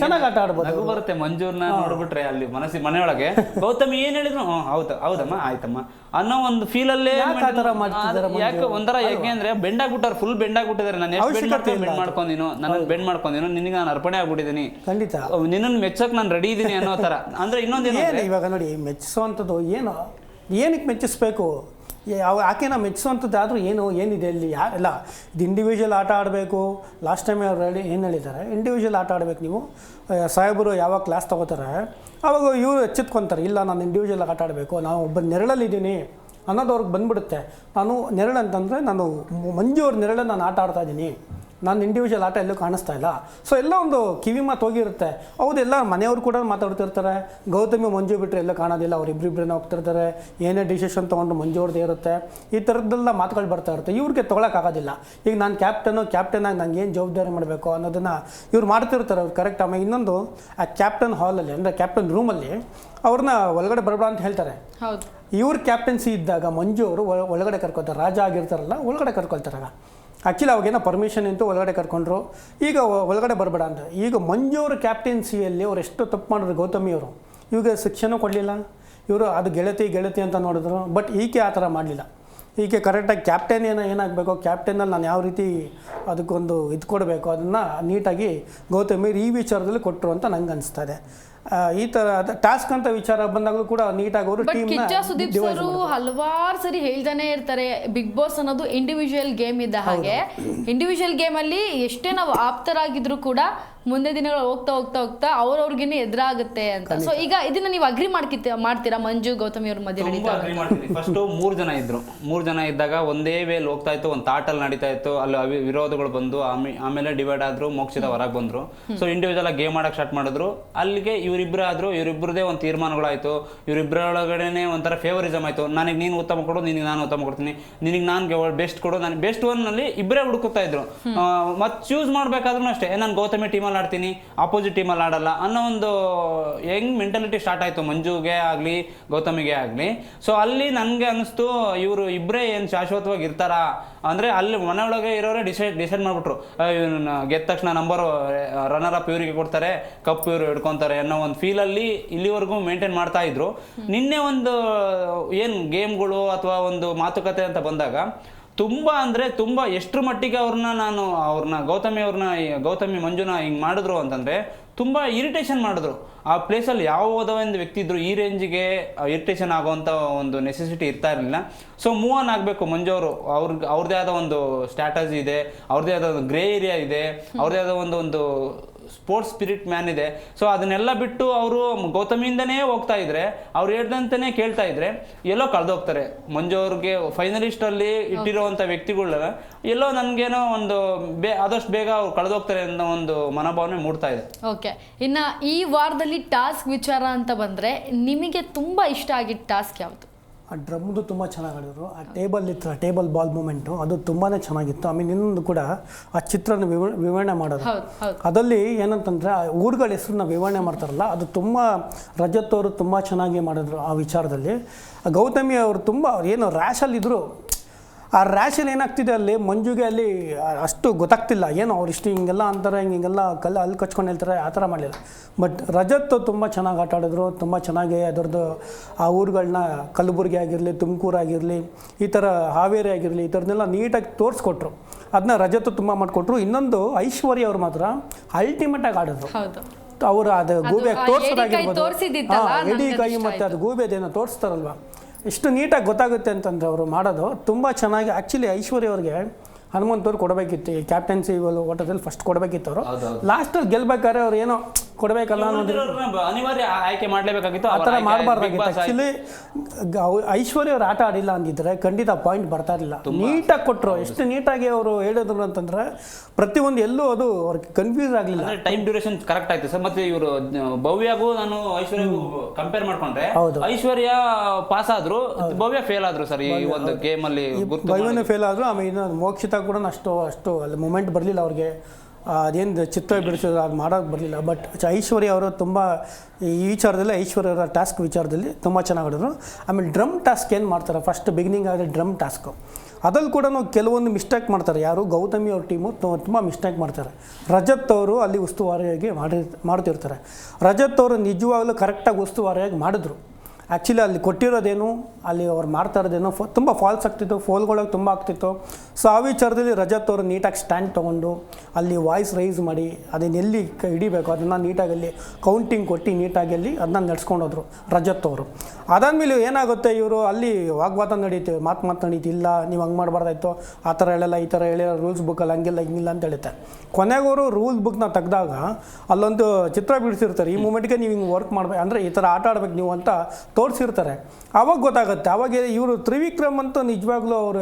ಚೆನ್ನಾಗಿ ಆಟ ಆಡ್ಬೋದು. ಬರುತ್ತೆ ಮಂಜೂರ್ನ ನೋಡ್ಬಿಟ್ರೆ ಅಲ್ಲಿ ಮನಸ್ಸಿ ಮನೆಯೊಳಗೆ. ಗೌತಮಿ ಏನು ಹೇಳಿದ್ರು? ಹ್ಮ್, ಹೌದು ಹೌದಮ್ಮ ಆಯ್ತಮ್ಮ. ಅನ್ನೋ ಒಂದು ಫೀಲ್ ಅಲ್ಲೇ ಯಾಕೆ ಒಂಥರ ಯಾಕೆ ಅಂದ್ರೆ ಬೆಂಡ್ ಆಗ್ಬಿಟ್ಟಾರೆ ಫುಲ್ ಬೆಂಡ್ ಆಗ್ಬಿಟ್ಟಿದ್ದಾರೆ ನಾನು ಎಷ್ಟು ಬೆಂಡ್ ಮಾಡ್ಕೊಂಡು ಬೆಂಡ್ ಮಾಡ್ಕೊಂಡಿನೋ ನನ್ನ ಬೆಂಡ್ ಮಾಡ್ಕೊಂಡಿನೋ ನಿನಗೆ ನಾನು ಅರ್ಪಣೆ ಆಗ್ಬಿಟ್ಟಿದ್ದೀನಿ ಖಂಡಿತ. ನಿನ್ನನ್ನು ಮೆಚ್ಚಕ್ ನಾನು ರೆಡಿ ಇದ್ದೀನಿ ಅನ್ನೋ ತರ ಅಂದ್ರೆ ಇನ್ನೊಂದೇನು ಏನು ಇವಾಗ ನೋಡಿ ಮೆಚ್ಚಿಸುವಂತದ್ದು ಏನು? ಏನಕ್ಕೆ ಮೆಚ್ಚಿಸ್ಬೇಕು? ಯಾವ ಆಕೆನ ಮೆಚ್ಚಿಸುವಂಥದ್ದು ಆದರೂ ಏನು, ಏನಿದೆ ಇಲ್ಲಿ ಯಾರೆಲ್ಲ ಇದು ಇಂಡಿವಿಜುವಲ್ ಆಟ ಆಡಬೇಕು. ಲಾಸ್ಟ್ ಟೈಮ್ ಅವ್ರು ಹೇಳಿ ಏನು ಹೇಳಿದ್ದಾರೆ? ಇಂಡಿವಿಜುವಲ್ ಆಟ ಆಡಬೇಕು ನೀವು. ಸಾಹೇಬರು ಯಾವಾಗ ಕ್ಲಾಸ್ ತೊಗೋತಾರೆ? ಅವಾಗ ಇವರು ಎಚ್ಚೆತ್ಕೊತಾರೆ, ಇಲ್ಲ, ನಾನು ಇಂಡಿವಿಜುವಲ್ ಆಟ ಆಡಬೇಕು. ನಾನು ಒಬ್ಬ ನೆರಳಲ್ಲಿದ್ದೀನಿ ಅನ್ನೋದು ಅವ್ರಿಗೆ ಬಂದ್ಬಿಡುತ್ತೆ. ನಾನು ನೆರಳು ಅಂತಂದರೆ ನಾನು ಮಂಜು ಅವ್ರ ನೆರಳಲ್ಲಿ ನಾನು ಆಟ ಆಡ್ತಾ ಇದ್ದೀನಿ. ನಾನು ಇಂಡಿವಿಜುವಲ್ ಆಟ ಎಲ್ಲೂ ಕಾಣಿಸ್ತಾ ಇಲ್ಲ. ಸೊ ಎಲ್ಲ ಒಂದು ಕಿವಿ ಮಾತು ಹೋಗಿರುತ್ತೆ. ಹೌದು ಎಲ್ಲ ಮನೆಯವರು ಕೂಡ ಮಾತಾಡ್ತಿರ್ತಾರೆ. ಗೌತಮಿ ಮಂಜು ಬಿಟ್ಟರೆ ಎಲ್ಲ ಕಾಣೋದಿಲ್ಲ. ಅವ್ರು ಇಬ್ಬರಿಬ್ಬರನ್ನ ಹೋಗ್ತಿರ್ತಾರೆ ಏನೇ ಡಿಸಿಷನ್ ತೊಗೊಂಡು ಮಂಜು ಅವ್ರದ್ದು ಇರುತ್ತೆ. ಈ ಥರದ್ದೆಲ್ಲ ಮಾತುಗಳು ಬರ್ತಾ ಇರುತ್ತೆ. ಇವ್ರಿಗೆ ತೊಗೊಳಕ್ಕಾಗೋದಿಲ್ಲ ಈಗ ನಾನು ಕ್ಯಾಪ್ಟನು ಕ್ಯಾಪ್ಟನಾಗಿ ನಂಗೆ ಏನು ಜವಾಬ್ದಾರಿ ಮಾಡಬೇಕು ಅನ್ನೋದನ್ನು ಇವ್ರು ಮಾಡ್ತಿರ್ತಾರೆ ಅವ್ರು ಕರೆಕ್ಟ್ ಆಮೇಲೆ ಇನ್ನೊಂದು ಆ ಕ್ಯಾಪ್ಟನ್ ಹಾಲಲ್ಲಿ ಅಂದರೆ ಕ್ಯಾಪ್ಟನ್ ರೂಮಲ್ಲಿ ಅವ್ರನ್ನ ಒಳಗಡೆ ಬರಬೇಡ ಅಂತ ಹೇಳ್ತಾರೆ. ಹೌದು. ಇವ್ರ ಕ್ಯಾಪ್ಟನ್ಸಿ ಇದ್ದಾಗ ಮಂಜು ಅವರು ಒಳಗಡೆ ಕರ್ಕೊತಾರೆ ರಾಜ ಆಗಿರ್ತಾರಲ್ಲ ಒಳಗಡೆ ಕರ್ಕೊಳ್ತಾರಾಗ ಆ್ಯಕ್ಚುಲಿ ಅವಾಗೇನೋ ಪರ್ಮಿಷನ್ ಇತ್ತು ಒಳಗಡೆ ಕರ್ಕೊಂಡ್ರು. ಈಗ ಒಳಗಡೆ ಬರಬೇಡ ಅಂತ. ಈಗ ಮಂಜೂರು ಕ್ಯಾಪ್ಟೆನ್ಸಿಯಲ್ಲಿ ಅವ್ರು ಎಷ್ಟು ತಪ್ಪು ಮಾಡಿದ್ರು ಗೌತಮಿ ಅವರು ಇವಾಗ ಶಿಕ್ಷಣ ಕೊಡಲಿಲ್ಲ. ಇವರು ಅದು ಗೆಳತಿ ಗೆಳತಿ ಅಂತ ನೋಡಿದ್ರು. ಬಟ್ ಈಕೆ ಆ ಥರ ಮಾಡಲಿಲ್ಲ. ಈಕೆ ಕರೆಕ್ಟಾಗಿ ಕ್ಯಾಪ್ಟನ್ ಏನೋ ಏನಾಗಬೇಕು ಕ್ಯಾಪ್ಟನಲ್ಲಿ ನಾನು ಯಾವ ರೀತಿ ಅದಕ್ಕೊಂದು ಇದು ಕೊಡಬೇಕು ಅದನ್ನು ನೀಟಾಗಿ ಗೌತಮಿ ಈ ವಿಚಾರದಲ್ಲಿ ಕೊಟ್ಟರು ಅಂತ ನಂಗೆ ಅನಿಸ್ತಾ ಇದೆ. ಈ ತರ ಟಾಸ್ಕ್ ಅಂತ ವಿಚಾರ ಬಂದಾಗಲೂ ಕೂಡ ನೀಟಾಗಿ ಅವರು ಬಟ್ ಕಿಚ್ಚ ಸುದೀಪ್ ಸರು ಹಲವಾರು ಸರಿ ಹೇಳ್ತಾನೆ ಇರ್ತಾರೆ. ಬಿಗ್ ಬಾಸ್ ಅನ್ನೋದು ಇಂಡಿವಿಜುವಲ್ ಗೇಮ್ ಇದ್ದ ಹಾಗೆ. ಇಂಡಿವಿಜುವಲ್ ಗೇಮ್ ಅಲ್ಲಿ ಎಷ್ಟೇ ನಾವು ಆಪ್ತರಾಗಿದ್ರು ಕೂಡ ಮುಂದೆ ದಿನಗಳು ಹೋಗ್ತಾ ಹೋಗ್ತಾ ಹೋಗ್ತಾ ಅವ್ರವ್ರಿಗೇನೆ ಎದುರಾಗುತ್ತೆ ಅಂತ. ಸೊ ಈಗ ಇದನ್ನ ನೀವು ಅಗ್ರಿ ಮಾಡ್ಕಿತ್ತ ಮಾಡ್ತೀರಾ? ಮಂಜು ಗೌತಮಿ ಅವ್ರ ಮಧ್ಯೆ ತುಂಬಾ ನಡೀತಾ agree ಮಾಡ್ತೀನಿ. ಫಸ್ಟ್ ಮೂರು ಜನ ಇದ್ರು. ಮೂರು ಜನ ಇದ್ದಾಗ ಒಂದೇ ವೇಲ್ ಹೋಗ್ತಾ ಇತ್ತು ಒಂದು ತಾಟಲ್ಲಿ ನಡೀತಾ ಇತ್ತು. ಅಲ್ಲಿ ಅವಿ- ವಿರೋಧಗಳು ಬಂದು ಆಮೇ- ಆಮೇಲೆ ಡಿವೈಡ್ ಆದ್ರು ಮೋಕ್ಷದ ಹೊರಗೆ ಬಂದ್ರು. ಸೊ ಇಂಡಿವಿಜುವಲ್ ಆಗಿ ಗೇಮ್ ಆಡಕ್ ಸ್ಟಾರ್ಟ್ ಮಾಡಿದ್ರು. ಅಲ್ಲಿಗೆ ಇವರಿಬ್ರು ಆದ್ರು ಇವರಿಬ್ಬರದೇ ಒಂದು ತೀರ್ಮಾನಗಳಾಯ್ತು. ಇವರಿಬ್ಬರೊಳಗಡೆನೆ ಒಂಥರ ಫೇವರಿಸಮ್ ಆಯ್ತು. ನನಗೆ ನೀನು ಉತ್ತಮ ಕೊಡು ನಿನಗೆ ನಾನು ಉತ್ತಮ ಕೊಡ್ತೀನಿ. ನಿನಗೆ ನಾನು ಬೆಸ್ಟ್ ಕೊಡು ನಾನು ಬೆಸ್ಟ್ ಒನ್ನಲ್ಲಿ ಇಬ್ಬರೇ ಹುಡುಕುತ್ತಾ ಇದ್ರು. ಮತ್ತೆ ಚೂಸ್ ಮಾಡ್ಬೇಕಾದ್ರೂ ಅಷ್ಟೇ. ನಾನು ಗೌತಮಿ ಟೀಮಲ್ಲಿ ಆಡ್ತೀನಿ ಆಪೋಸಿಟ್ ಟೀಮಲ್ಲಿ ಆಡಲ್ಲ ಅನ್ನೋ ಒಂದು ಹೆಂಗ್ ಮೆಂಟಾಲಿಟಿ ಸ್ಟಾರ್ಟ್ ಆಯ್ತು. ಮಂಜುಗೆ ಆಗಲಿ, ಗೌತಮಿಗೆ ಆಗಲಿ. ಸೊ ಅಲ್ಲಿ ನನಗೆ ಅನಿಸ್ತು ಇವರು ಇಬ್ಬರೇ ಏನು ಶಾಶ್ವತವಾಗಿ ಇರ್ತಾರಾ ಅಂದರೆ ಅಲ್ಲಿ ಮನೆ ಒಳಗೆ ಇರೋರೇ ಡಿಸೈಡ್ ಡಿಸೈಡ್ ಮಾಡಿಬಿಟ್ರು. ಇವನ್ನ ಗೆದ್ದ ತಕ್ಷಣ ನಂಬರ್ ರನ್ನರ್ ಅಪ್ ಇವರಿಗೆ ಕೊಡ್ತಾರೆ ಕಪ್ ಇವರು ಹಿಡ್ಕೊತಾರೆ ಅನ್ನೋ ಒಂದು ಫೀಲಲ್ಲಿ ಇಲ್ಲಿವರೆಗೂ ಮೇಂಟೈನ್ ಮಾಡ್ತಾ ಇದ್ರು. ನಿನ್ನೆ ಒಂದು, ಏನು ಗೇಮ್ಗಳು ಅಥವಾ ಒಂದು ಮಾತುಕತೆ ಅಂತ ಬಂದಾಗ ತುಂಬ ಅಂದರೆ ತುಂಬ ಎಷ್ಟರ ಮಟ್ಟಿಗೆ ಅವ್ರನ್ನ ನಾನು ಅವ್ರನ್ನ ಗೌತಮಿ ಅವ್ರನ್ನ ಗೌತಮಿ ಮಂಜುನ ಹಿಂಗೆ ಮಾಡಿದ್ರು ಅಂತಂದರೆ ತುಂಬ ಇರಿಟೇಷನ್ ಮಾಡಿದ್ರು. ಆ ಪ್ಲೇಸಲ್ಲಿ ಯಾವ ಒಂದು ವ್ಯಕ್ತಿ ಇದ್ರು ಈ ರೇಂಜಿಗೆ ಇರಿಟೇಷನ್ ಆಗೋವಂಥ ಒಂದು ನೆಸೆಸಿಟಿ ಇರ್ತಾ ಇರಲಿಲ್ಲ. ಸೊ ಮೂವ್ ಆನ್ ಆಗಬೇಕು ಮಂಜು ಅವರು. ಅವ್ರಿಗೆ ಅವ್ರದ್ದೇ ಆದ ಒಂದು ಸ್ಟ್ಯಾಟಸ್ ಇದೆ ಅವ್ರದೇ ಆದ ಒಂದು ಗ್ರೇ ಏರಿಯಾ ಇದೆ ಅವ್ರದ್ದೇ ಆದ ಒಂದು ಒಂದು ಸ್ಪೋರ್ಟ್ಸ್ ಸ್ಪಿರಿಟ್ ಮ್ಯಾನ್ ಇದೆ. ಸೊ ಅದನ್ನೆಲ್ಲ ಬಿಟ್ಟು ಅವರು ಗೌತಮಿಯಿಂದನೇ ಹೋಗ್ತಾ ಇದ್ರೆ ಅವ್ರು ಹೇಳ್ದಂತಾನೆ ಕೇಳ್ತಾ ಇದ್ರೆ ಎಲ್ಲೋ ಕಳೆದೋಗ್ತಾರೆ. ಮಂಜು ಅವ್ರಿಗೆ ಫೈನಲಿಸ್ಟ್ ಅಲ್ಲಿ ಇಟ್ಟಿರುವಂತ ವ್ಯಕ್ತಿಗಳನ್ನ ಎಲ್ಲೋ ನನ್ಗೇನೋ ಒಂದು ಬೇ ಆದಷ್ಟು ಬೇಗ ಅವ್ರು ಕಳೆದೋಗ್ತಾರೆ ಅನ್ನೋ ಒಂದು ಮನೋಭಾವನೆ ಮೂಡ್ತಾ ಇದೆ. ಓಕೆ. ಇನ್ನ ಈ ವಾರದಲ್ಲಿ ಟಾಸ್ಕ್ ವಿಚಾರ ಅಂತ ಬಂದ್ರೆ ನಿಮಗೆ ತುಂಬಾ ಇಷ್ಟ ಆಗಿದ್ದ ಟಾಸ್ಕ್ ಯಾವುದು? ಆ ಡ್ರಮ್ದು ತುಂಬ ಚೆನ್ನಾಗಿ ಆಡಿದ್ರು. ಆ ಟೇಬಲ್ ಇತ್ತು ಟೇಬಲ್ ಬಾಲ್ ಮೂಮೆಂಟು ಅದು ತುಂಬಾ ಚೆನ್ನಾಗಿತ್ತು. ಆಮೇಲೆ ಇನ್ನೊಂದು ಕೂಡ ಆ ಚಿತ್ರನ ವಿವ ವಿವರಣೆ ಮಾಡೋದು. ಅದರಲ್ಲಿ ಏನಂತಂದ್ರೆ ಅದಲ್ಲಿ ಏನಂತಂದರೆ ಆ ಊರುಗಳ ಹೆಸರನ್ನ ವಿವರಣೆ ಮಾಡ್ತಾರಲ್ಲ ಅದು ತುಂಬ ರಜತ್ ಅವರು ತುಂಬ ಚೆನ್ನಾಗಿ ಮಾಡಿದ್ರು ಆ ವಿಚಾರದಲ್ಲಿ. ಆ ಗೌತಮಿ ಅವರು ತುಂಬ ಏನು ರ್ಯಾಶಲ್ಲಿದ್ದರು ಆ ರ್ಯಾಶಲ್ಲಿ ಏನಾಗ್ತಿದೆ ಅಲ್ಲಿ? ಮಂಜುಗೆ ಅಲ್ಲಿ ಅಷ್ಟು ಗೊತ್ತಾಗ್ತಿಲ್ಲ. ಏನು ಅವ್ರು ಇಷ್ಟು ಹಿಂಗೆಲ್ಲ ಅಂತಾರೆ ಹಿಂಗೆ ಹಿಂಗೆಲ್ಲ ಕಲ್ಲು ಅಲ್ಲಿ ಕಚ್ಕೊಂಡು ಹೇಳ್ತಾರೆ ಆ ಥರ ಮಾಡಲಿಲ್ಲ. ಬಟ್ ರಜತ್ ತುಂಬ ಚೆನ್ನಾಗಿ ಆಟ ಆಡಿದ್ರು ತುಂಬ ಚೆನ್ನಾಗಿ ಅದರದ್ದು ಆ ಊರುಗಳನ್ನ ಕಲಬುರಗಿ ಆಗಿರಲಿ ತುಮಕೂರು ಆಗಿರಲಿ ಈ ಥರ ಹಾವೇರಿ ಆಗಿರಲಿ ಈ ಥರದ್ದೆಲ್ಲ ನೀಟಾಗಿ ತೋರಿಸ್ಕೊಟ್ರು. ಅದನ್ನ ರಜತ್ ತುಂಬ ಮಾಡಿಕೊಟ್ರು. ಇನ್ನೊಂದು ಐಶ್ವರ್ಯ ಅವ್ರು ಮಾತ್ರ ಅಲ್ಟಿಮೇಟಾಗಿ ಆಡಿದ್ರು ಅವರು ಅದು ಗೂಬೆ ತೋರಿಸೋದಾಗಿರ್ಬೋದು. ಎಡಿ ಕೈ ಮತ್ತು ಅದು ಗೂಬೆದೇನೋ ತೋರಿಸ್ತಾರಲ್ವ? ಎಷ್ಟು ನೀಟಾಗಿ ಗೊತ್ತಾಗುತ್ತೆ ಅಂತಂದ್ರೆ ಅವರು ಮಾಡೋದು ತುಂಬ ಚೆನ್ನಾಗಿ ಆ್ಯಕ್ಚುಲಿ ಐಶ್ವರ್ಯ ಅವ್ರಿಗೆ ಹನುಮಂತವ್ರು ಕೊಡಬೇಕಿತ್ತು. ಈ ಕ್ಯಾಪ್ಟನ್ಸಿ ಓಟದಲ್ಲಿ ಫಸ್ಟ್ ಕೊಡಬೇಕಿತ್ತು ಅವರು. ಲಾಸ್ಟಲ್ಲಿ ಗೆಲ್ಬೇಕಾದ್ರೆ ಅವ್ರು ಏನೋ ಕೊಡಬೇಕಲ್ಲ ಅನ್ನೋದು ಅನಿವಾರ್ಯ ಆಯ್ಕೆ ಮಾಡಲೇಬೇಕಾಗಿತ್ತು. ಆ ಥರ ಮಾಡಬಾರ್ದಾಗಿತ್ತು. ಆ್ಯಕ್ಚುಲಿ ಐಶ್ವರ್ಯ ಅವ್ರು ಆಟ ಆಡಿಲ್ಲ ಅಂದಿದ್ರೆ ಖಂಡಿತ ಪಾಯಿಂಟ್ ಬರ್ತಾ ಇರಲಿಲ್ಲ. ನೀಟಾಗಿ ಕೊಟ್ಟರು ಎಷ್ಟು ನೀಟಾಗಿ ಅವರು ಹೇಳಿದ್ರು ಅಂತಂದ್ರೆ ಪ್ರತಿಯೊಂದು ಎಲ್ಲೂ ಅದು ಅವ್ರಿಗೆ ಕನ್ಫ್ಯೂಸ್ ಆಗಲಿಲ್ಲ. ಟೈಮ್ ಡ್ಯೂರೇಷನ್ ಕರೆಕ್ಟ್ ಆಯ್ತು ಸರ್. ಮತ್ತೆ ಇವರು ಭವ್ಯಗೂ ನಾನು ಐಶ್ವರ್ಯಗೂ ಕಂಪೇರ್ ಮಾಡ್ಕೊಂಡ್ರೆ ಹೌದು. ಐಶ್ವರ್ಯ ಪಾಸ್ ಆದ್ರು ಭವ್ಯ ಫೇಲ್ ಆದ್ರು ಸರ್ ಈ ಒಂದು ಗೇಮ್ ಅಲ್ಲಿ ಗುರ್ತು ಫೇಲ್ ಆದರು ಆಮೇಲೆ ಇನ್ನೊಂದು ಮೋಕ್ಷಿತ ಕೂಡ ಅಷ್ಟು ಅಷ್ಟು ಅಲ್ಲಿ ಮೂಮೆಂಟ್ ಬರಲಿಲ್ಲ ಅವ್ರಿಗೆ. ಅದೇನು ಚಿತ್ರ ಬಿಡಿಸೋದು ಅದು ಮಾಡೋಕ್ಕೆ ಬರಲಿಲ್ಲ. ಬಟ್ ಐಶ್ವರ್ಯ ಅವರು ತುಂಬ ಈ ವಿಚಾರದಲ್ಲಿ ಐಶ್ವರ್ಯ ಅವರ ಟಾಸ್ಕ್ ವಿಚಾರದಲ್ಲಿ ತುಂಬ ಚೆನ್ನಾಗಿ ಆಮೇಲೆ ಡ್ರಮ್ ಟಾಸ್ಕ್ ಏನು ಮಾಡ್ತಾರೆ? ಫಸ್ಟ್ ಬಿಗಿನಿಂಗ್ ಆದರೆ ಡ್ರಮ್ ಟಾಸ್ಕು ಅದಲ್ಲಿ ಕೂಡ ಕೆಲವೊಂದು ಮಿಸ್ಟೇಕ್ ಮಾಡ್ತಾರೆ. ಯಾರು? ಗೌತಮಿ ಅವ್ರ ಟೀಮು ತುಂಬ ಮಿಸ್ಟೇಕ್ ಮಾಡ್ತಾರೆ. ರಜತ್ ಅವರು ಅಲ್ಲಿ ಉಸ್ತುವಾರಿಯಾಗಿ ಮಾಡಿ ಮಾಡ್ತಿರ್ತಾರೆ. ರಜತ್ ಅವರು ನಿಜವಾಗಲೂ ಕರೆಕ್ಟಾಗಿ ಉಸ್ತುವಾರಿಯಾಗಿ ಮಾಡಿದ್ರು. ಆ್ಯಕ್ಚುಲಿ ಅಲ್ಲಿ ಕೊಟ್ಟಿರೋದೇನು, ಅಲ್ಲಿ ಅವ್ರು ಮಾಡ್ತಾ ಇರೋದೇನು ಫೋ ತುಂಬ ಫಾಲ್ಸ್ ಆಗ್ತಿತ್ತು ಫೋಲ್ಗಳಾಗ ತುಂಬ ಆಗ್ತಿತ್ತು. ಸೊ ಆ ವಿಚಾರದಲ್ಲಿ ರಜತ್ ಅವರು ನೀಟಾಗಿ ಸ್ಟ್ಯಾಂಡ್ ತೊಗೊಂಡು, ಅಲ್ಲಿ ವಾಯ್ಸ್ ರೈಸ್ ಮಾಡಿ, ಅದನ್ನ ಎಲ್ಲಿ ಕ- ಹಿಡಿಬೇಕು, ಅದನ್ನು ನೀಟಾಗಿ ಅಲ್ಲಿ ಕೌಂಟಿಂಗ್ ಕೊಟ್ಟು ನೀಟಾಗಿ ಅಲ್ಲಿ ಅದನ್ನ ನಡ್ಸ್ಕೊಂಡು ಹೋದ್ರು ರಜತ್ ಅವರು. ಅದಾದಮೇಲೆ ಏನಾಗುತ್ತೆ ಇವರು, ಅಲ್ಲಿ ವಾಗ್ವಾದ ನಡೀತು, ಮಾತು ಮಾತು ನಡೀತು ಇಲ್ಲ ನೀವು ಹಂಗೆ ಮಾಡಬಾರ್ದಾಯ್ತು, ಆ ಥರ ಹೇಳಲ್ಲ, ಈ ಥರ ಹೇಳಿ ರೂಲ್ಸ್ ಬುಕ್ಕಲ್ಲಿ ಹಂಗಿಲ್ಲ, ಹಿಂಗಿಲ್ಲ ಅಂತ ಹೇಳುತ್ತೆ ಕೊನೆಗವರು ರೂಲ್ಸ್ ಬುಕ್ನ ತೆಗ್ದಾಗ, ಅಲ್ಲೊಂದು ಚಿತ್ರ ಬಿಡಿಸಿರ್ತಾರೆ, ಈ ಮೂಮೆಂಟ್ಗೆ ನೀವು ಹಿಂಗೆ ವರ್ಕ್ ಮಾಡಬೇಕು ಅಂದರೆ ಈ ಥರ ಆಟ ಆಡ್ಬೇಕು ನೀವು ಅಂತ ತೋರಿಸಿರ್ತಾರೆ. ಅವಾಗ ಗೊತ್ತಾಗುತ್ತೆ. ಅವಾಗ ಇವರು ತ್ರಿವಿಕ್ರಮ್ ಅಂತ ನಿಜವಾಗ್ಲೂ ಅವರು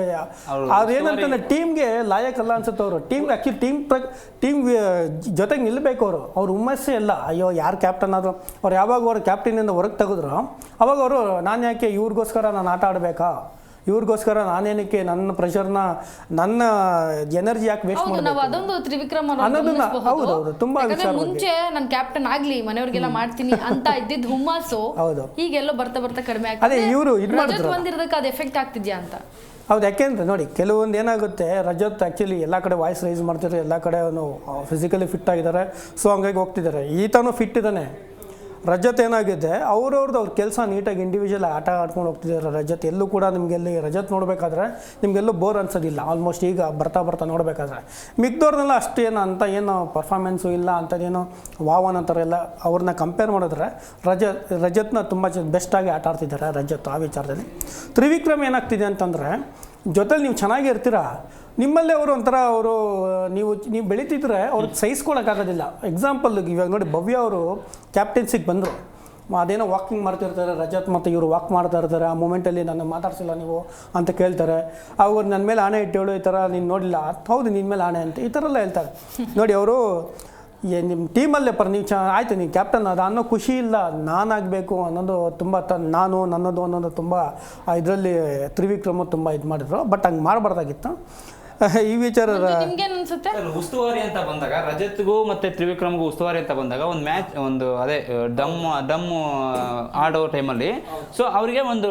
ಅವ್ರು ಅದೇನಂತಂದ್ರೆ ಟೀಮ್ಗೆ ಲಾಯಕಲ್ಲ ಅನ್ಸುತ್ತೆ ಅವರು. ಟೀಮ್ ಆ್ಯಕ್ಚುಲಿ ಟೀಮ್ ಪ್ರ ಟೀಮ್ ಜೊತೆಗೆ ನಿಲ್ಲಬೇಕು ಅವರು. ಅವ್ರ ಹುಮ್ಮಸ್ಸೇ ಇಲ್ಲ. ಅಯ್ಯೋ ಯಾರು ಕ್ಯಾಪ್ಟನ್ ಆದರೂ. ಅವ್ರು ಯಾವಾಗ ಅವ್ರು ಕ್ಯಾಪ್ಟನಿಂದ ಹೊರಗೆ ತೆಗೆದ್ರು. ಅವಾಗ ಅವರು ನಾನು ಯಾಕೆ ಇವ್ರಿಗೋಸ್ಕರ ನಾನು ಆಟ ಆಡಬೇಕಾ? ಇವ್ರಿಗೋಸ್ಕರ ನಾನೇನಕ್ಕೆ ನನ್ನ ಪ್ರೆಷರ್ನ ನನ್ನ ಎನರ್ಜಿ ಯಾಕೆ ವೇಸ್ಟ್ ಹೌದು ನಾವು ಅದೊಂದು ತ್ರಿವಿಕ್ರಮ್ ಅನ್ನೋದನ್ನ- ಹೌದು, ಹೌದು, ತುಂಬಾ ಯಾಕಂದ್ರೆ. ಮುಂಚೆ ನಾನು ಕ್ಯಾಪ್ಟನ್ ಆಗ್ಲಿ ಮನೆಯವ್ರಿಗೆಲ್ಲ ಮಾಡ್ತೀನಿ ಅಂತ ಇದ್ದಿದ್ದು ಹುಮ್ಮಸ್ಸು ಹೌದು. ಈಗೆಲ್ಲೋ ಬರ್ತಾ ಬರ್ತಾ ಕಡಿಮೆ ಆಗ್ತದೆ. ಅದೇ ಇವರು ಇದು ಮಾಡಿದ್ರಲ್ಲ. ಬಂದಿರೋದಕ್ಕೆ ಅದು ಎಫೆಕ್ಟ್ ಆಗ್ತಿದ್ಯಾ ಅಂತ. ಹೌದು ಯಾಕೆಂದ್ರೆ ನೋಡಿ ಕೆಲವೊಂದು ಏನಾಗುತ್ತೆ ರಜತ್ ಆ್ಯಕ್ಚುಲಿ ಎಲ್ಲ ಕಡೆ ವಾಯ್ಸ್ ರೈಸ್ ಮಾಡ್ತಿದ್ದಾರೆ ಎಲ್ಲ ಕಡೆ ಅವನು ಫಿಸಿಕಲಿ ಫಿಟ್ ಆಗಿದ್ದಾರೆ. ಸೊ ಹಂಗಾಗಿ ಹೋಗ್ತಿದ್ದಾರೆ. ಈತನೂ ಫಿಟ್ ಇದ್ದಾನೆ. ರಜತ್ ಏನಾಗಿದೆ ಅವ್ರವ್ರದ್ದು ಅವ್ರ ಕೆಲಸ ನೀಟಾಗಿ ಇಂಡಿವಿಜುವಲ್ ಆಟ ಆಡ್ಕೊಂಡು ಹೋಗ್ತಿದ್ದಾರೆ ರಜತ್. ಎಲ್ಲೂ ಕೂಡ ನಿಮಗೆಲ್ಲಿ ರಜತ್ ನೋಡಬೇಕಾದ್ರೆ ನಿಮಗೆಲ್ಲೂ ಬೋರ್ ಅನ್ಸೋದಿಲ್ಲ. ಆಲ್ಮೋಸ್ಟ್ ಈಗ ಬರ್ತಾ ಬರ್ತಾ ನೋಡಬೇಕಾದ್ರೆ. ಮಿಕ್ದವ್ರನ್ನೆಲ್ಲ ಅಷ್ಟೇನು ಅಂತ ಏನು ಪರ್ಫಾರ್ಮೆನ್ಸು ಇಲ್ಲ ಅಂಥದ್ದೇನು ವಾವನ್ ಅಂತಾರೆಲ್ಲ ಅವ್ರನ್ನ ಕಂಪೇರ್ ಮಾಡಿದ್ರೆ ರಜತ್, ರಜತ್ನ ತುಂಬ ಬೆಸ್ಟಾಗಿ ಆಟ ಆಡ್ತಿದ್ದಾರೆ ರಜತ್ ಆ ವಿಚಾರದಲ್ಲಿ. ತ್ರಿವಿಕ್ರಮ್ ಏನಾಗ್ತಿದೆ ಅಂತಂದರೆ ಜೊತೆಲಿ ನೀವು ಚೆನ್ನಾಗಿ ಇರ್ತೀರಾ? ನಿಮ್ಮಲ್ಲೇ ಅವರು ಒಂಥರ ಅವರು, ನೀವು ನೀವು ಬೆಳೀತಿದ್ರೆ ಅವ್ರಿಗೆ ಸಹಿಸ್ಕೊಳಕ್ಕಾಗೋದಿಲ್ಲ. ಎಕ್ಸಾಂಪಲ್ ಇವಾಗ ನೋಡಿ ಭವ್ಯ ಅವರು ಕ್ಯಾಪ್ಟನ್ಸಿಗೆ ಬಂದರು. ಅದೇನೋ ವಾಕಿಂಗ್ ಮಾಡ್ತಿರ್ತಾರೆ ರಜತ್ ಮತ್ತು ಇವರು ವಾಕ್ ಮಾಡ್ತಾ ಇರ್ತಾರೆ, ಆ ಮೂಮೆಂಟಲ್ಲಿ ನನ್ನ ಮಾತಾಡ್ಸಿಲ್ಲ ನೀವು ಅಂತ ಕೇಳ್ತಾರೆ. ಅವ್ರು ನನ್ನ ಮೇಲೆ ಆಣೆ ಹೇಳು ಈ ಥರ ನೀನು ನೋಡಿಲ್ಲ. ಹೌದು ನಿನ್ನ ಮೇಲೆ ಆಣೆ ಅಂತ ಈ ಥರ ಎಲ್ಲ ಹೇಳ್ತಾರೆ. ನೋಡಿ, ಅವರು ಏ ನಿಮ್ಮ ಟೀಮಲ್ಲೇ ಪರ್ ನೀವು ಚ, ಆಯಿತು, ನೀವು ಕ್ಯಾಪ್ಟನ್ ಅದು ಅನ್ನೋ ಖುಷಿ ಇಲ್ಲ. ನಾನಾಗಬೇಕು ಅನ್ನೋದು ತುಂಬ ತ, ನಾನು ನನ್ನದು ಅನ್ನೋದು ತುಂಬ ಇದರಲ್ಲಿ ತ್ರಿವಿಕ್ರಮ ತುಂಬ ಇದು ಮಾಡಿದ್ರು ಬಟ್ ಹಂಗೆ ಮಾಡಬಾರ್ದಾಗಿತ್ತು. *laughs* ಈ ವಿಚಾರ ನಿಮ್ಗೇನ್ ಅನ್ಸುತ್ತೆ ಉಸ್ತುವಾರಿ ಅಂತ ಬಂದಾಗ ರಜತ್ಗೂ ಮತ್ತೆ ತ್ರಿವಿಕ್ರಮ್ಗೂ ಉಸ್ತುವಾರಿ ಅಂತ ಬಂದಾಗ ಒಂದು ಮ್ಯಾಚ್ ಒಂದು ಅದೇ ಡಮ್ ಡಮ್ ಆಡೋ ಟೈಮಲ್ಲಿ ಸೊ ಅವರಿಗೆ ಒಂದು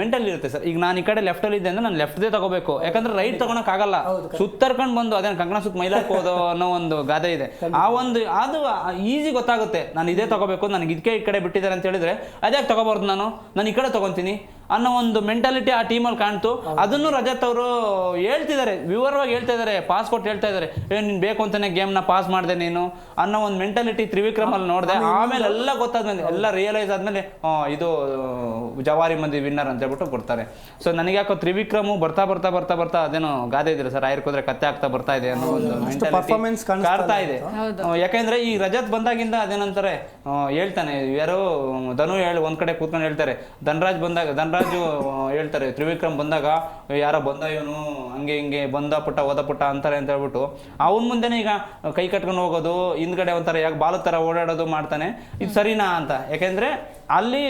ಮೆಂಟಲ್ ಇರುತ್ತೆ ಸರ್. ಈಗ ನಾನು ಈ ಕಡೆ ಲೆಫ್ಟ್ ಅಲ್ಲಿ ಇದ್ದೆ ಅಂದ್ರೆ ನಾನು ಲೆಫ್ಟ್ದೇ ತಗೋಬೇಕು. ಯಾಕಂದ್ರೆ ರೈಟ್ ತಗೊಳಕ್ ಆಗಲ್ಲ. ಸುತ್ತರ್ಕೊಂಡು ಬಂದು ಅದೇ ಕಂಕಣ ಸುತ್ತ ಮೈಲಾಕ್ *laughs* ಹೋದೋ ಅನ್ನೋ ಒಂದು ಗಾದೆ ಇದೆ. ಆ ಒಂದು ಅದು ಈಸಿ ಗೊತ್ತಾಗುತ್ತೆ. ನಾನು ಇದೇ ತಗೋಬೇಕು ನನಗೆ ಇದಕ್ಕೆ ಈ ಕಡೆ ಬಿಟ್ಟಿದ್ದಾರೆ ಅಂತ ಹೇಳಿದ್ರೆ ಅದ್ಯಾಕೆ ತಗೋಬಾರ್ದು ನಾನು? ನಾನು ಈ ಕಡೆ ತಗೊಂತೀನಿ. ಅನ್ನೋ ಒಂದು ಮೆಂಟಾಲಿಟಿ ಆ ಟೀಮಲ್ಲಿ ಕಾಣ್ತು. ಅದನ್ನು ರಜತ್ ಅವರು ಹೇಳ್ತಿದ್ದಾರೆ ವಿವರವಾಗಿ ಹೇಳ್ತಾ ಇದ್ದಾರೆ ಪಾಸ್ ಕೊಟ್ಟು ಹೇಳ್ತಾ ಇದ್ದಾರೆ. ಏ ನೀನು ಬೇಕು ಅಂತಾನೆ ಗೇಮ್ನ ಪಾಸ್ ಮಾಡಿದೆ ನೀನು ಅನ್ನೋ ಒಂದು ಮೆಂಟಾಲಿಟಿ ತ್ರಿವಿಕ್ರಮ್ ಅಲ್ಲಿ ನೋಡಿದೆ. ಆಮೇಲೆ ಎಲ್ಲ ಗೊತ್ತಾದ್ಮೇಲೆ ಎಲ್ಲ ರಿಯಲೈಸ್ ಆದ್ಮೇಲೆ ಇದು ಜವಾರಿ ಮಂದಿ ವಿನ್ನರ್ ಅಂತ ಹೇಳ್ಬಿಟ್ಟು ಬರ್ತಾರೆ. ಸೊ ನನಗೆ ಯಾಕೋ ತ್ರಿವಿಕ್ರಮು ಬರ್ತಾ ಬರ್ತಾ ಬರ್ತಾ ಬರ್ತಾ ಅದೇನೋ ಗಾದೆ ಇದ್ರೆ ಸರ್ ಆಯ್ಕೋದ್ರೆ ಕತ್ತೆ ಆಗ್ತಾ ಬರ್ತಾ ಇದೆ ಅನ್ನೋ ಒಂದು ಪರ್ಫಾರ್ಮೆನ್ಸ್ ಕಾಣ್ತಾ ಇದೆ. ಯಾಕೆಂದ್ರೆ ಈ ರಜತ್ ಬಂದಾಗಿಂದ ಅದೇನಂತಾರೆ ಹೇಳ್ತಾನೆ ಯಾರೋ ಧನು ಹೇಳಿ ಒಂದ್ ಕಡೆ ಕೂತ್ಕೊಂಡು ಹೇಳ್ತಾರೆ ಧನರಾಜ್ ಬಂದಾಗ ಧನರಾಜು ಆ, ಹೇಳ್ತಾರೆ ತ್ರಿವಿಕ್ರಮ್ ಬಂದಾಗ ಯಾರೋ ಬಂದ ಇವನು ಹಂಗೆ ಹಿಂಗೆ ಬಂದ ಪುಟ್ಟ ಓದ ಪುಟ್ಟ ಅಂತಾರೆ ಅಂತ ಹೇಳ್ಬಿಟ್ಟು ಅವನ ಮುಂದೆನೆ ಈಗ ಕೈ ಕಟ್ಕೊಂಡು ಹೋಗೋದು ಹಿಂದ್ಗಡೆ ಒಂಥರ ಯಾಕೆ ಬಾಲ ತರ ಓಡಾಡೋದು ಮಾಡ್ತಾನೆ ಇದು ಸರಿನಾ ಅಂತ. ಯಾಕೆಂದ್ರೆ ಅಲ್ಲಿ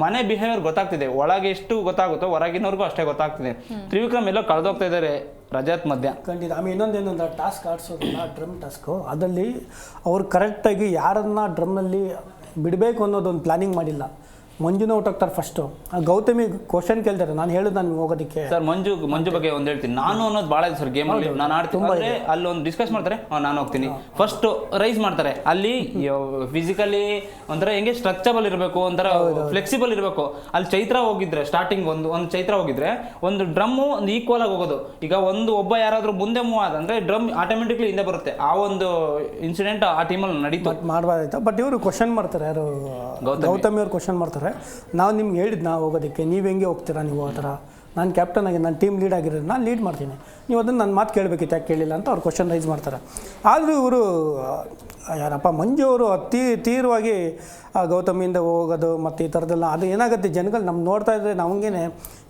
ಮನೆ ಬಿಹೇವಿಯರ್ ಗೊತ್ತಾಗ್ತಿದೆ ಒಳಗೆ ಎಷ್ಟು ಗೊತ್ತಾಗುತ್ತೋ ಹೊರಗಿನವ್ರಿಗೂ ಅಷ್ಟೇ ಗೊತ್ತಾಗ್ತಿದೆ. ತ್ರಿವಿಕ್ರಮ್ ಎಲ್ಲೋ ಕಳೆದೋಗ್ತಾ ಇದ್ದಾರೆ ರಜಾತ್ ಮಧ್ಯ. ಖಂಡಿತ. ಆಮೇಲೆ ಇನ್ನೊಂದೇನಂದ್ರೆ ಟಾಸ್ಕ್ ಆಡಿಸೋದಲ್ಲ ಡ್ರಮ್ ಟಾಸ್ಕು ಅದರಲ್ಲಿ ಅವ್ರು ಕರೆಕ್ಟಾಗಿ ಯಾರನ್ನ ಡ್ರಮ್ನಲ್ಲಿ ಬಿಡಬೇಕು ಅನ್ನೋದೊಂದು ಪ್ಲಾನಿಂಗ್ ಮಾಡಿಲ್ಲ. ಮಂಜುನ ಹೊಟ್ಟೋಗ್ತಾರೆ ಫಸ್ಟು ಗೌತಮಿ ಕ್ವಶನ್ ಕೇಳ್ತಾರೆ ನಾನು ಹೇಳಿದ್ ನಾನು ಹೋಗೋದಕ್ಕೆ. ಸರ್ ಮಂಜು ಮಂಜು ಬಗ್ಗೆ ಒಂದು ಹೇಳ್ತೀನಿ. ನಾನು ಅನ್ನೋದು ಭಾಳ ಇದೆ ಸರ್ ಗೇಮ್ ಅಲ್ಲಿ. ನಾನು ಆಡ್ತೀನಿ. ಅಲ್ಲಿ ಒಂದು ಡಿಸ್ಕಸ್ ಮಾಡ್ತಾರೆ. ನಾನು ಹೋಗ್ತೀನಿ. ಫಸ್ಟ್ ರೈಸ್ ಮಾಡ್ತಾರೆ. ಅಲ್ಲಿ ಫಿಸಿಕಲಿ ಒಂಥರ ಹೆಂಗೆ ಸ್ಟ್ರಕ್ಚಬಲ್ ಇರಬೇಕು ಒಂಥರ ಫ್ಲೆಕ್ಸಿಬಲ್ ಇರಬೇಕು. ಅಲ್ಲಿ ಚೈತ್ರ ಹೋಗಿದ್ರೆ ಸ್ಟಾರ್ಟಿಂಗ್ ಒಂದು ಒಂದು ಚೈತ್ರ ಹೋಗಿದ್ರೆ ಒಂದು ಡ್ರಮ್ಮು ಒಂದು ಈಕ್ವಲ್ ಆಗಿ ಹೋಗೋದು. ಈಗ ಒಂದು ಒಬ್ಬ ಯಾರಾದರೂ ಮುಂದೆ ಮೂವ್ ಆದ ಅಂದ್ರೆ ಡ್ರಮ್ ಆಟೋಮೆಟಿಕ್ಲಿ ಹಿಂದೆ ಬರುತ್ತೆ. ಆ ಒಂದು ಇನ್ಸಿಡೆಂಟ್ ಆ ಟೀಮಲ್ಲಿ ನಡೀತು. ಮಾಡಬಾರ್ದಾಯ್ತು? ಬಟ್ ಇವರು ಕ್ವಶನ್ ಮಾಡ್ತಾರೆ ಯಾರು. ಗೌತಮಿ. ಅವ್ರು ಕ್ವಶನ್ ಮಾಡ್ತಾರೆ. ನಾವು ನಿಮ್ಗೆ ಹೇಳಿದ್ದು ನಾವು ಹೋಗೋದಕ್ಕೆ. ನೀವು ಹೆಂಗೆ ಹೋಗ್ತೀರಾ ನೀವು ಆ ಥರ? ನಾನು ಕ್ಯಾಪ್ಟನ್ ಆಗಿ ನಾನು ಟೀಮ್ ಲೀಡ್ ಆಗಿರೋದು ನಾನು ಲೀಡ್ ಮಾಡ್ತೀನಿ. ನೀವು ಅದನ್ನು ನನ್ನ ಮಾತು ಕೇಳಬೇಕಿತ್ತು ಯಾಕೆ ಕೇಳಿಲ್ಲ ಅಂತ ಅವ್ರು ಕ್ವಶನ್ ರೈಸ್ ಮಾಡ್ತಾರೆ. ಆದರೂ ಇವರು ಯಾರಪ್ಪ ಮಂಜು ಅವರು ಅತಿ ತೀವ್ರವಾಗಿ ಆ ಗೌತಮಿಯಿಂದ ಹೋಗೋದು ಮತ್ತು ಈ ಥರದ್ದೆಲ್ಲ ಅದು ಏನಾಗುತ್ತೆ ಜನಗಳು ನಮ್ಮ ನೋಡ್ತಾ ಇದ್ರೆ ನಮಗೇನೆ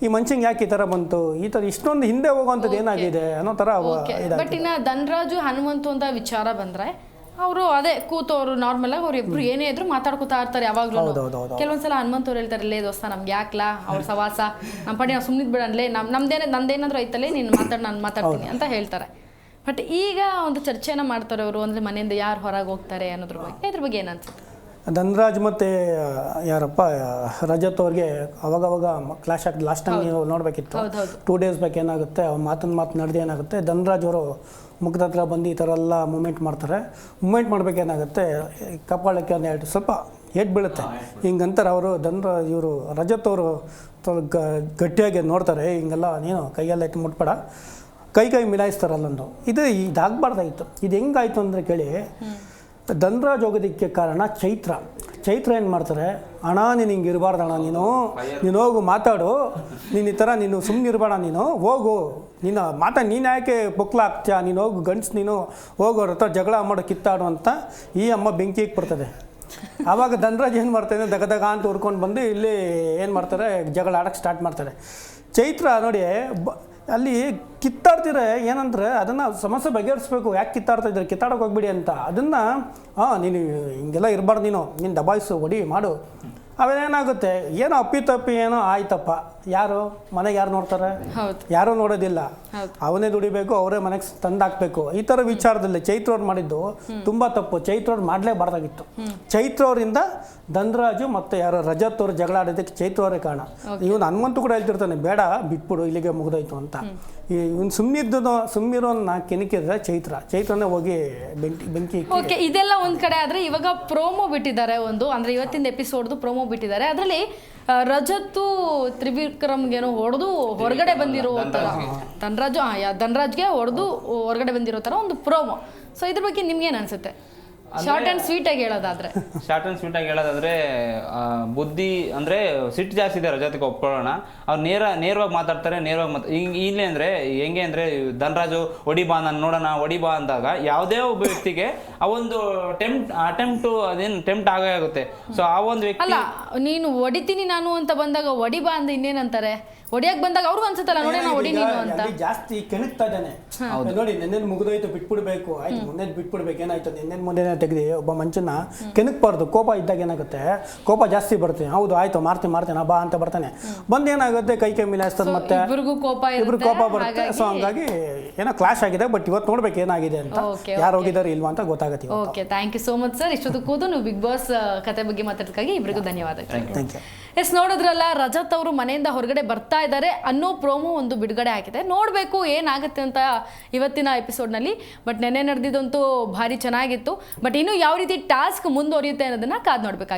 ಈ ಮನುಷ್ಯಂಗೆ ಯಾಕೆ ಈ ಥರ ಬಂತು? ಈ ಥರ ಇಷ್ಟೊಂದು ಹಿಂದೆ ಹೋಗೋವಂಥದ್ದು ಏನಾಗಿದೆ ಅನ್ನೋ ಥರ ಇದೆ ಬಟ್ ಇನ್ನು ಧನರಾಜು ಹನುಮಂತು ಅಂತ ವಿಚಾರ ಬಂದ್ರೆ ಅವರು ಅದೇ ಕೂತವ್ರು ನಾರ್ಮಲ್ ಆಗಿ ಅವ್ರು ಇಬ್ರು ಏನೇ ಇದ್ರು ಮಾತಾಡ್ಕೊತಾ ಇರ್ತಾರೆ ಯಾವಾಗ್ಲೂ. ಕೆಲವೊಂದ್ಸಲ ಹನುಮಂತವ್ರು ಹೇಳ್ತಾರೆ ಲೇ ದೋಸ್ತ ನಮ್ಗೆ ಯಾಕ್ಲಾ ಅವ್ರ ಸವಾಸ? ನಮ್ಮ ಪಡೆ ನಾವು ಸುಮ್ಮನಿದ್ ಬಿಡನ್ಲೇ ನಮ್ ನಮ್ದೇನೆ ನಂದೇನಾದ್ರೂ ಐತಲ್ಲೇ ನೀನು ಮಾತಾಡ್ ನಾನು ಮಾತಾಡ್ತೀನಿ ಅಂತ ಹೇಳ್ತಾರೆ. ಬಟ್ ಈಗ ಒಂದು ಚರ್ಚೆನ ಮಾಡ್ತಾರೆ ಅವರು ಅಂದ್ರೆ ಮನೆಯಿಂದ ಯಾರು ಹೊರಗೆ ಹೋಗ್ತಾರೆ ಅನ್ನೋದ್ರ ಬಗ್ಗೆ ಇದ್ರ ಬಗ್ಗೆ ಏನನ್ಸುತ್ತೆ ಅನ್ಸುತ್ತೆ? ಧನರಾಜ್ ಮತ್ತು ಯಾರಪ್ಪ ರಜತ್ ಅವ್ರಿಗೆ ಅವಾಗವಾಗ ಕ್ಲಾಶ್ ಆಗ್ತದೆ ಲಾಸ್ಟ್ ಟೈಮ್ ನೀವು ನೋಡಬೇಕಿತ್ತು. ಟೂ ಡೇಸ್ ಬ್ಯಾಕ್ ಏನಾಗುತ್ತೆ ಅವ್ರ ಮಾತನ್ನ ಮಾತು ನಡೆದು ಏನಾಗುತ್ತೆ ಧನರಾಜ್ ಅವರು ಮುಖದ ಹತ್ರ ಬಂದು ಈ ಥರ ಎಲ್ಲ ಮೂಮೆಂಟ್ ಮಾಡ್ತಾರೆ. ಮೂಮೆಂಟ್ ಮಾಡಬೇಕೇನಾಗುತ್ತೆ ಕಪಾಳಕ್ಕೆ ಒಂದು ಎರಡು ಸ್ವಲ್ಪ ಹೆಡ್ ಬೀಳುತ್ತೆ. ಹಿಂಗಂತಾರೆ ಅವರು ಧನ್ರ ಇವರು ರಜತ್ ಅವರು ಗಟ್ಟಿಯಾಗಿ ನೋಡ್ತಾರೆ ಹಿಂಗೆಲ್ಲ ನೀನು ಕೈಯೆಲ್ಲ ಇಟ್ಟು ಮುಟ್ಬೇಡ. ಕೈ ಕೈ ಮಿಲಾಯಿಸ್ತಾರಲ್ಲೊಂದು ಇದು ಇದಾಗಬಾರ್ದಾಗಿತ್ತು ಇದು ಹೆಂಗಾಯ್ತು ಅಂದರೆ ಕೇಳಿ ಧನ್ರಾಜ್ ಹೋಗೋದಕ್ಕೆ ಕಾರಣ ಚೈತ್ರ. ಚೈತ್ರ ಏನು ಮಾಡ್ತಾರೆ? ಅಣ್ಣ, ನೀನು ಹಿಂಗೆ ಇರಬಾರ್ದು ಅಣ್ಣ ನೀನು ನೀನು ಹೋಗು, ಮಾತಾಡು. ನೀನು ಈ ಥರ ನೀನು ಸುಮ್ಮನೆ ಇರಬೇಡ ನೀನು. ಹೋಗು. ನೀನು ಮಾತಾ ನೀನು ಯಾಕೆ ಪೊಕ್ಲ ಹಾಕ್ತೀಯ ನೀನು ಹೋಗು, ಗಂಡ್ಸು ನೀನು ಹೋಗೋರ ಹತ್ರ ಜಗಳ ಮಾಡೋ, ಕಿತ್ತಾಡು ಅಂತ ಈ ಅಮ್ಮ ಬೆಂಕಿಗೆ ಬರ್ತದೆ ಆವಾಗ ಧನ್ರಾಜ್ ಏನು ಮಾಡ್ತಾನೆ? ದಗ ಅಂತ ಹುರ್ಕೊಂಡು ಬಂದು ಇಲ್ಲಿ ಏನು ಮಾಡ್ತಾರೆ? ಜಗಳ ಆಡೋಕ್ಕೆ ಸ್ಟಾರ್ಟ್ ಮಾಡ್ತಾರೆ. ಚೈತ್ರ ನೋಡಿ ಅಲ್ಲಿ ಕಿತ್ತಾಡ್ತಿದ್ರೆ ಏನಂದ್ರೆ ಅದನ್ನು ಸಮಸ್ಯೆ ಬಗೆಹರಿಸ್ಬೇಕು. ಯಾಕೆ ಕಿತ್ತಾಡ್ತಾ ಇದ್ದಾರೆ? ಕಿತ್ತಾಡೋಕೆ ಹೋಗ್ಬಿಡಿ ಅಂತ. ಅದನ್ನು ಹಾಂ ನೀನು ಹಿಂಗೆಲ್ಲ ಇರಬಾರ್ದು ನೀನು. ನೀನು ದಬಾಯಿಸು ಹೊಡಿ ಮಾಡು. ಆಮೇಲೆ ಏನಾಗುತ್ತೆ ಏನೋ ಅಪ್ಪಿ ತಪ್ಪಿ ಏನೋ ಆಯ್ತಪ್ಪ. ಯಾರು? ಮನೆಗೆ ಯಾರು ನೋಡ್ತಾರೆ? ಯಾರೂ ನೋಡೋದಿಲ್ಲ. ಅವನೇ ದುಡಿಬೇಕು ಅವರೇ ಮನೆಗೆ ತಂದಾಕ್ಬೇಕು. ಈ ಥರ ವಿಚಾರದಲ್ಲಿ ಚೈತ್ರ ಅವ್ರು ಮಾಡಿದ್ದು ತುಂಬ ತಪ್ಪು. ಚೈತ್ರ ಅವ್ರು ಮಾಡಲೇಬಾರ್ದಾಗಿತ್ತು. ಚೈತ್ರ ಅವರಿಂದ ಧನ್ರಾಜು ಮತ್ತು ಯಾರೋ ರಜತ್ ಅವರು ಜಗಳ ಆಡೋದಕ್ಕೆ ಚೈತ್ರ ಅವರೇ ಕಾರಣ. ಇವನು ಹನುಮಂತು ಕೂಡ ಹೇಳ್ತಿರ್ತಾನೆ ಬೇಡ ಬಿಟ್ಬಿಡು ಇಲ್ಲಿಗೆ ಮುಗಿದೋಯ್ತು ಅಂತ. ಇವನು ಸುಮ್ಮಿದ್ದು ಸುಮ್ಮಿರೋ ನಾಲ್ಕು ಕೆಣಕಿದ್ರೆ ಚೈತ್ರ. ಚೈತ್ರನೇ ಹೋಗಿ ಬೆಂಕಿ ಬೆಂಕಿ ಓಕೆ ಇದೆಲ್ಲ ಒಂದ್ ಕಡೆ ಆದ್ರೆ ಇವಾಗ ಪ್ರೋಮೋ ಬಿಟ್ಟಿದ್ದಾರೆ ಒಂದು. ಅಂದ್ರೆ ಇವತ್ತಿನ ಎಪಿಸೋಡ್ದು ಪ್ರೋಮೋ ಬಿಟ್ಟಿದ್ದಾರೆ. ಅದರಲ್ಲಿ ರಜತ್ತು ತ್ರಿವಿಕ್ರಮ್ಗೇನೋ ಹೊಡೆದು ಹೊರಗಡೆ ಬಂದಿರೋ ತರ ಧನ್ರಾಜು ಧನ್ರಾಜ್ಗೆ ಹೊಡೆದು ಹೊರಗಡೆ ಬಂದಿರೋ ತರ ಒಂದು ಪ್ರೋಮೋ. ಸೊ ಇದ್ರ ಬಗ್ಗೆ ನಿಮ್ಗೇನು ಅನ್ಸುತ್ತೆ? ಶಾರ್ಟ್ ಅಂಡ್ ಸ್ವೀಟ್ ಆಗಿ ಹೇಳೋದಾದ್ರೆ. ಶಾರ್ಟ್ ಅಂಡ್ ಸ್ವೀಟ್ ಆಗಿ ಹೇಳೋದಾದ್ರೆ ಆ, ಬುದ್ಧಿ ಅಂದ್ರೆ ಸಿಟ್ ಜಾಸ್ತಿ ಇದೆ ರಜಾತಿಗೆ ಒಪ್ಕೊಳ್ಳೋಣ. ಅವ್ರು ನೇರ ನೇರವಾಗಿ ಮಾತಾಡ್ತಾರೆ ನೇರವಾಗಿ ಮಾತಾ ಇಲ್ಲಿ ಇಲ್ಲೇ ಅಂದ್ರೆ ಹೆಂಗೆ ಅಂದ್ರೆ ಧನರಾಜು ಒಡಿ ಬಾ ನಾನು ನೋಡೋಣ ಒಡಿ ಬಾ ಅಂದಾಗ ಯಾವುದೇ ಒಬ್ಬ ವ್ಯಕ್ತಿಗೆ ಆ ಒಂದು ಟೆಂಪ್ಟ್ ಅಟೆಂಪ್ಟು ಅದೇನು ಟೆಂಪ್ಟ್ ಆಗೇ ಆಗುತ್ತೆ. ಸೊ ಆ ಒಂದು ವ್ಯಕ್ತಿ ಅಲ್ಲ ನೀನು ಒಡಿತೀನಿ ನಾನು ಅಂತ ಬಂದಾಗ ಒಡಿ ಬಾ ಅಂದ ಇನ್ನೇನಂತಾರೆ? ಹೊಡಿಯಕ್ ಬಂದಾಗ ಅವ್ರು ಅನ್ಸುತ್ತಲ್ಲ ನೋಡಿ ನಾವು ಹೊಡಿ ನೀನು ಅಂತ. ಅಲ್ಲಿ ಜಾಸ್ತಿ ಕೆಣಕ್ತಾ ಇದ್ದಾನೆ. ನೋಡಿ ನೆನ್ನೆ ಮುಗಿದೋಯ್ತು ಬಿಟ್ಬಿಡ್ಬೇಕು. ಆಯ್ತು ಮುಂದೆ ಬಿಟ್ಬಿಡ್ಬೇಕು ಏನಾಯ್ತು ನೆನ್ನೆ ಮುಂದೆ ತೆಗ್ದಿ ಒಬ್ಬ ಮಂಚನ್ನ ಕೆಣಕ್ಬಾರ್ದು. ಕೋಪ ಇದ್ದಾಗ ಏನಾಗುತ್ತೆ? ಕೋಪ ಜಾಸ್ತಿ ಬರುತ್ತೆ. ಹೌದು ಆಯ್ತು ಮಾಡ್ತೀನಿ ಮಾಡ್ತೇನೆ ಬಾ ಅಂತ ಬರ್ತಾನೆ. ಬಂದ್ ಏನಾಗುತ್ತೆ? ಕೈ ಕೈ ಮಿಲಾಯಿಸ್ತದೆ ಮತ್ತೆ ಇಬ್ರಿಗೂ ಕೋಪ ಇಬ್ರು ಕೋಪ ಬರುತ್ತೆ. ಸೊ ಹಂಗಾಗಿ ಏನೋ ಕ್ಲಾಶ್ ಆಗಿದೆ ಬಟ್ ಇವತ್ತು ನೋಡ್ಬೇಕು ಏನಾಗಿದೆ ಅಂತ. ಯಾರು ಹೋಗಿದ್ದಾರೆ ಇಲ್ವಾ ಅಂತ ಗೊತ್ತಾಗತ್ತೆ okay thank you so much sir ಇಷ್ಟೊತ್ತು ಕೂತು ನೀವು ಬಿಗ್ ಬಾಸ್ ಕತೆ ಬಗ್ಗೆ ಮಾತಾಡೋದಕ್ಕಾಗಿ ಇಬ್ಬರಿಗೂ ಧನ್ಯವಾದಗಳು. ಥ್ಯಾಂಕ್ ಯು ಎಸ್, ನೋಡಿದ್ರಲ್ಲ, ರಜತ್ ಅವರು ಮನೆಯಿಂದ ಹೊರಗಡೆ ಬರ್ತಾ ಇದ್ದಾರೆ. ಅನ್ನೋ ಪ್ರೋಮೋ ಒಂದು ಬಿಡುಗಡೆ ಆಗಿದೆ. ನೋಡಬೇಕು ಏನಾಗುತ್ತೆ ಅಂತ ಇವತ್ತಿನ ಎಪಿಸೋಡ್ನಲ್ಲಿ ಬಟ್ ನೆನ್ನೆ ನಡೆದಿದ್ದಂತೂ ಭಾರಿ ಚೆನ್ನಾಗಿತ್ತು. ಬಟ್ ಇನ್ನು ಯಾವ ರೀತಿ ಟಾಸ್ಕ್ ಮುಂದುವರಿಯುತ್ತೆ ಅನ್ನೋದನ್ನು ಕಾದು ನೋಡಬೇಕಾಗಿದೆ.